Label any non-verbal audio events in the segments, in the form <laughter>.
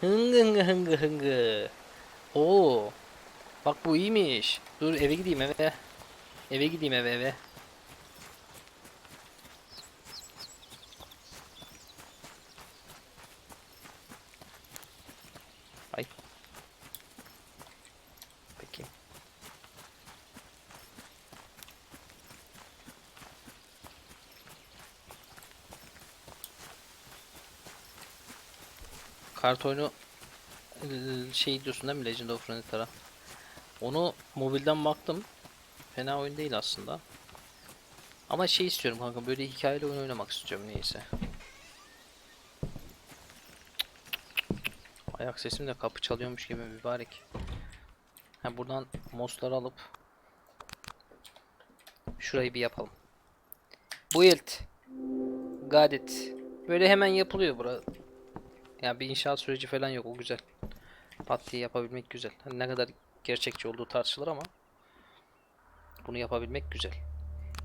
Hıngı hıngı hıngı hıngı. Oo. Bak bu iyiymiş. Dur eve gideyim eve. Eve gideyim eve eve. Kart oyunu eee, şey diyorsun değil mi Legend of Runeterra? Onu mobilden baktım. Fena oyun değil aslında. Ama şey istiyorum kanka böyle hikayeli oyun oynamak istiyorum neyse. Ayak sesim de kapı çalıyormuş gibi mübarek. Ha buradan mosları alıp şurayı bir yapalım. Build. Got it. Böyle hemen yapılıyor bura. Yani bir inşaat süreci falan yok o güzel. Pat diye yapabilmek güzel. Hani ne kadar gerçekçi olduğu tartışılır ama bunu yapabilmek güzel.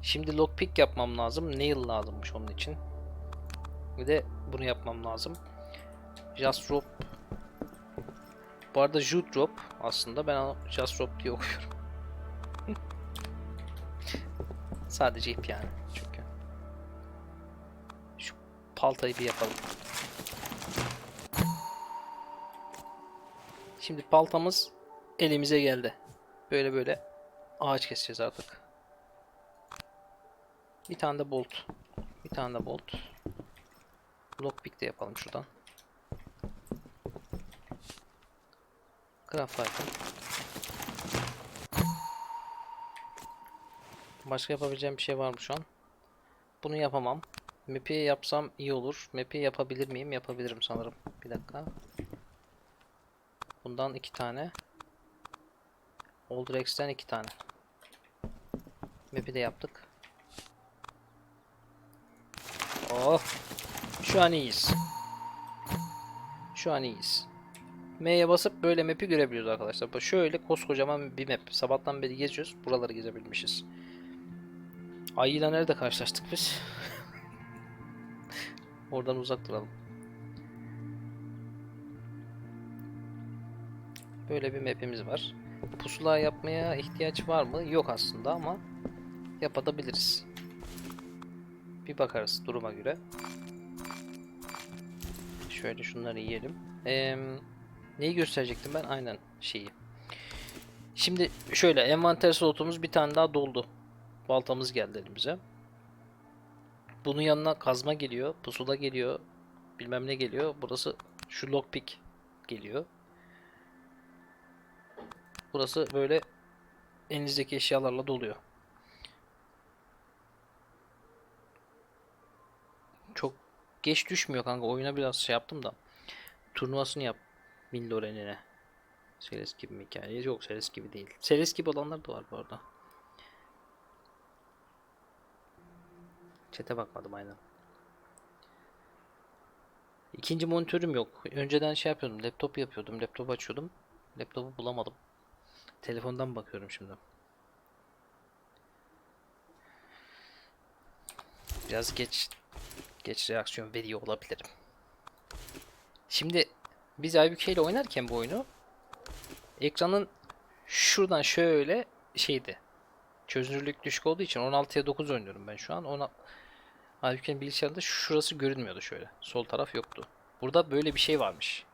Şimdi lockpick yapmam lazım. Nail lazımmış onun için. Bir de bunu yapmam lazım. Just drop. Bu arada Jute drop aslında ben Just drop diye okuyorum. <laughs> Sadece ip yani çünkü. Şu paltayı bir yapalım. Şimdi paltamız elimize geldi. Böyle böyle ağaç keseceğiz artık. Bir tane de bolt. Bir tane de bolt. Lockpick de yapalım şuradan. Craft item. Başka yapabileceğim bir şey var mı şu an? Bunu yapamam. Map'i yapsam iyi olur. Map'i yapabilir miyim? Yapabilirim sanırım. Bir dakika. Bundan iki tane. Old Rex'ten iki tane. Map'i de yaptık. Oh. Şu an iyiyiz. Şu an iyiyiz. M'ye basıp böyle map'i görebiliyoruz arkadaşlar. Bak şöyle koskocaman bir map. Sabahtan beri geziyoruz. Buraları gezebilmişiz. Ayıyla nerede karşılaştık biz? <laughs> Oradan uzak duralım. Böyle bir map'imiz var. Pusula yapmaya ihtiyaç var mı? Yok aslında ama yapabiliriz. Bir bakarız duruma göre. Şöyle şunları yiyelim. Eee, neyi gösterecektim ben? Aynen şeyi. Şimdi şöyle envanter slotumuz bir tane daha doldu. Baltamız geldi elimize. Bunun yanına kazma geliyor, pusula geliyor, bilmem ne geliyor. Burası şu lockpick geliyor. Burası böyle elinizdeki eşyalarla doluyor. Çok geç düşmüyor kanka. Oyuna biraz şey yaptım da. Turnuvasını yap. Millorenine. Seres gibi mi hikaye? Yok Seres gibi değil. Seres gibi olanlar da var bu arada. Çete bakmadım aynen. İkinci monitörüm yok. Önceden şey yapıyordum. Laptop yapıyordum. Laptop açıyordum. Laptopu bulamadım. Telefondan bakıyorum şimdi. Biraz geç geç reaksiyon veriyor olabilirim. Şimdi biz Aybüke ile oynarken bu oyunu ekranın şuradan şöyle şeydi. Çözünürlük düşük olduğu için 16'ya 9 oynuyorum ben şu an. Ona Aybüke'nin bilgisayarında şurası görünmüyordu şöyle. Sol taraf yoktu. Burada böyle bir şey varmış.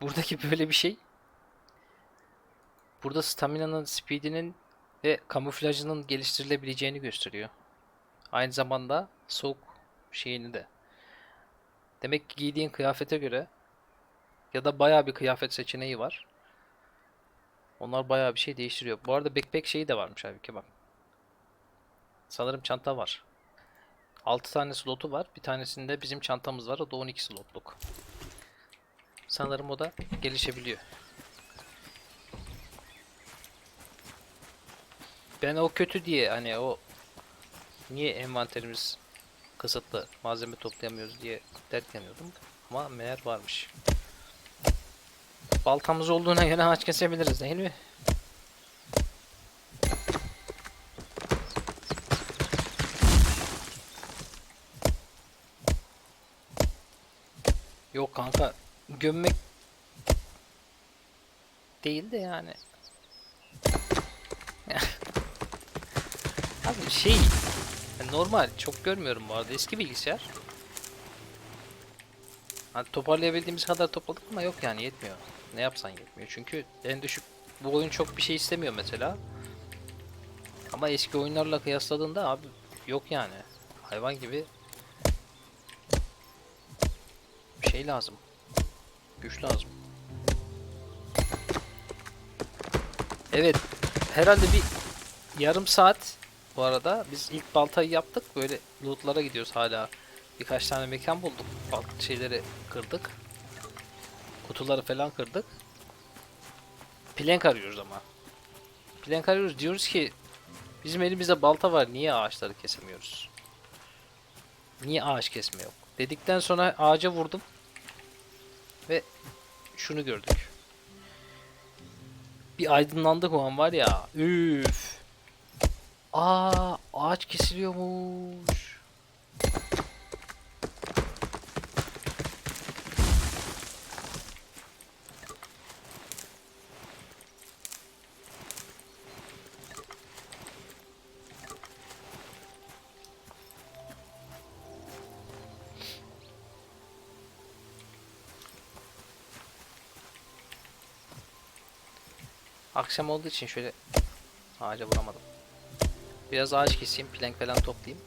Buradaki <laughs> böyle bir şey. Burada stamina'nın, speed'inin ve kamuflajının geliştirilebileceğini gösteriyor. Aynı zamanda soğuk şeyini de. Demek ki giydiğin kıyafete göre ya da bayağı bir kıyafet seçeneği var. Onlar bayağı bir şey değiştiriyor. Bu arada backpack şeyi de varmış abi ki bak. Sanırım çanta var. 6 tane slotu var. Bir tanesinde bizim çantamız var. O da 12 slotluk. Sanırım o da gelişebiliyor. Ben o kötü diye hani o niye envanterimiz kısıtlı malzeme toplayamıyoruz diye dert yanıyordum. Ama meğer varmış. Baltamız olduğuna göre ağaç kesebiliriz değil mi? Yok kanka gömmek değil de yani. <laughs> Abi şey normal çok görmüyorum bu arada eski bilgisayar. Hani toparlayabildiğimiz kadar topladık ama yok yani yetmiyor. Ne yapsan yetmiyor. Çünkü en düşük bu oyun çok bir şey istemiyor mesela. Ama eski oyunlarla kıyasladığında abi yok yani. Hayvan gibi şey lazım. Güç lazım. Evet. Herhalde bir yarım saat bu arada biz ilk baltayı yaptık. Böyle lootlara gidiyoruz hala. Birkaç tane mekan bulduk. Farklı şeyleri kırdık. Kutuları falan kırdık. Plank arıyoruz ama. Plank arıyoruz. Diyoruz ki bizim elimizde balta var. Niye ağaçları kesemiyoruz? Niye ağaç kesme yok? Dedikten sonra ağaca vurdum. Ve şunu gördük. Bir aydınlandık o an var ya. Üf. Aa, ağaç kesiliyormuş. Akşam olduğu için şöyle ağaca vuramadım. Biraz ağaç keseyim, plank falan toplayayım.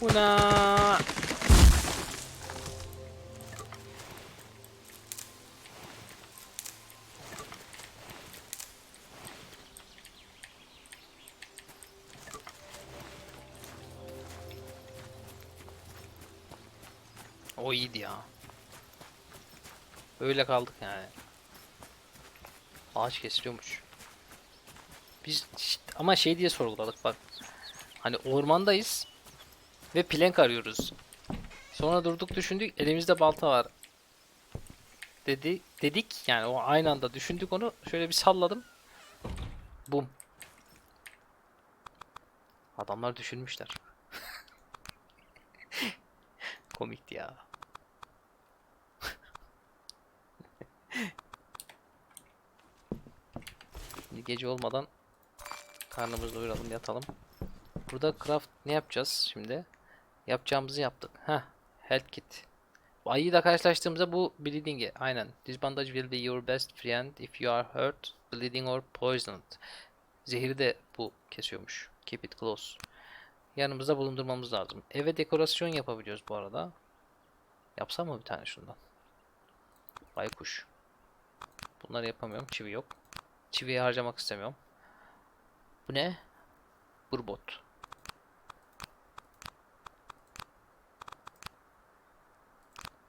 Una. O iyiydi ya. Öyle kaldık yani. Ağaç kesiliyormuş. Biz ama şey diye sorguladık bak. Hani ormandayız ve plank arıyoruz. Sonra durduk düşündük elimizde balta var. Dedi dedik yani o aynı anda düşündük onu şöyle bir salladım. Bum. Adamlar düşünmüşler. <laughs> Komikti ya. Şimdi gece olmadan karnımızı doyuralım yatalım. Burada craft ne yapacağız şimdi? Yapacağımızı yaptık. Heh, health kit. Ayıyı da karşılaştığımızda bu bleeding'i aynen. This bandage will be your best friend if you are hurt, bleeding or poisoned. Zehri de bu kesiyormuş. Keep it close. Yanımızda bulundurmamız lazım. Eve dekorasyon yapabiliyoruz bu arada. Yapsam mı bir tane şundan? Baykuş. Bunları yapamıyorum. Çivi yok. Çiviyi harcamak istemiyorum. Bu ne? Burbot.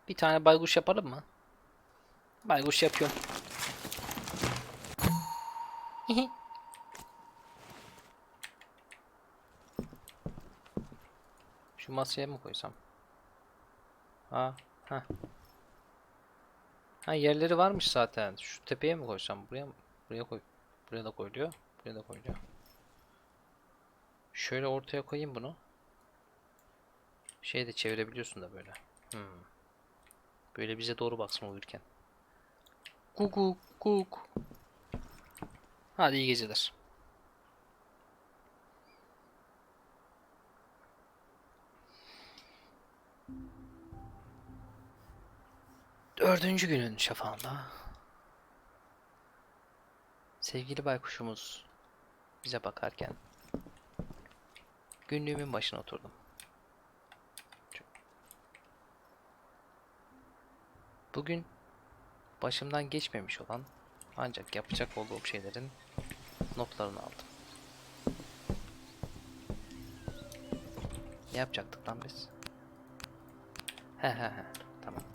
Bir tane baykuş yapalım mı? Baykuş yapıyorum. <laughs> Şu masaya mı koysam? Ha, ha. Ha yerleri varmış zaten. Şu tepeye mi koysam? Buraya mı? Buraya koy. Buraya da koyuluyor. Buraya da koyuluyor. Şöyle ortaya koyayım bunu. Şey de çevirebiliyorsun da böyle. Hmm. Böyle bize doğru baksın uyurken. Kukuk kuk. Hadi iyi geceler. Dördüncü günün şafağında sevgili baykuşumuz bize bakarken günlüğümün başına oturdum. Bugün başımdan geçmemiş olan ancak yapacak olduğum şeylerin notlarını aldım. Ne yapacaktık lan biz? He he he tamam.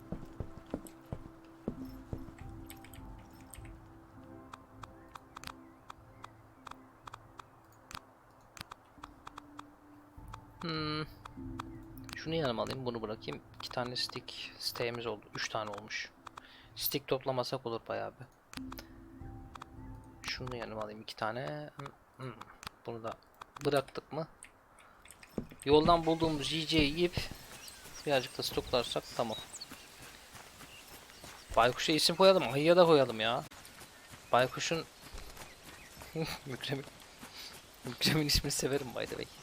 Hmm. Şunu yanıma alayım, bunu bırakayım. İki tane stick siteğimiz oldu. Üç tane olmuş. Stick toplamasak olur bayağı bir. Şunu yanıma alayım iki tane. Hmm, hmm. Bunu da bıraktık mı? Yoldan bulduğumuz yiyeceği yiyip birazcık da stoklarsak tamam. Baykuş'a isim koyalım, ayıya da koyalım ya. Baykuş'un <laughs> Mükremin Mükremin ismini severim by the way.